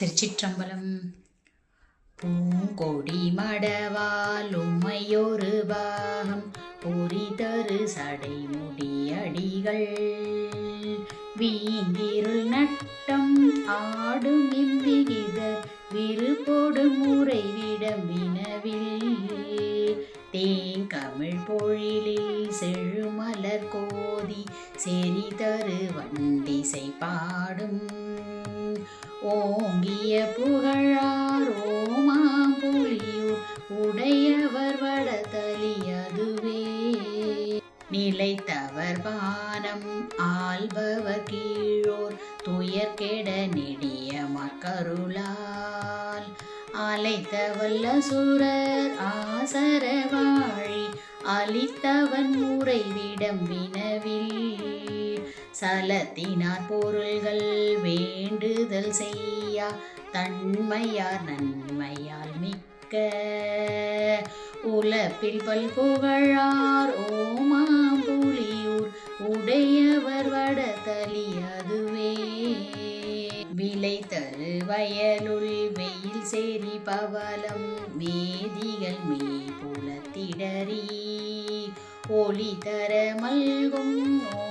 திருச்சிற்றம்பலம். பூங்கொடி மடவால் உமையொரு பாகம் பொறி தரு சடைமுடி அடிகள். வீங்கிருள் நட்டம் ஆடும் இம்பிகிதர் விருப்போடு முறை முறைவிடம் வினவில். தேங்கமிழ் பொழிலில் செழுமலர் கோதி செறி தரு வண்டிசை பாடும் ஓங்கிய புகழார் ஓமாம்புலியூர் உடையவர் வடதலி அதுவே நிலைத்தவர் வானம் ஆள்பவர் கீழோர் துயர் கெட நெடிய மக்கருளால் அலைத்த வல்ல சுரர் ஆசரவாழி அளித்தவன் உறைவிடம் வினவில். சலத்தினார் பொருள்கள் வேண்டுதல் செய்யா தன்மையார் நன்மையால் மிக்க. உலப்பில் பல்புகழார் ஓமாம்புலியூர் உடையவர் வடதலி அதுவே. விலை தரு வயலுள் வெயில் சேரி பவலம் மேதிகள் மே புலத்திடறி. ஒளி தர மல்கும் ஓமாம்புலியூர்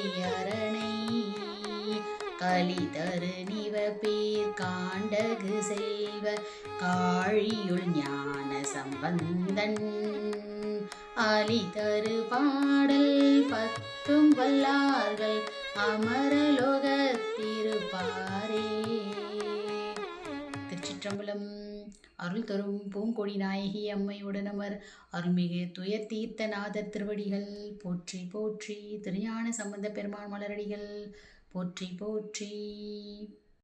அரணை கலிதரு தரு காண்டகு செல்வ காழியுள் ஞான சம்பந்தன் அலிதரு பாடல் பத்தும் வல்லார்கள் அமரலோகத்திருப்பாரே. திருச்சிற்றம்பலம் அருள் தரும் பூங்கொடி நாயகி அம்மையுடனமர் அருள்மிகு துயர் தீர்த்த திருவடிகள். போற்றி போற்றி திருஞான சம்பந்த பெருமான் மலரடிகள். போற்றி போற்றி.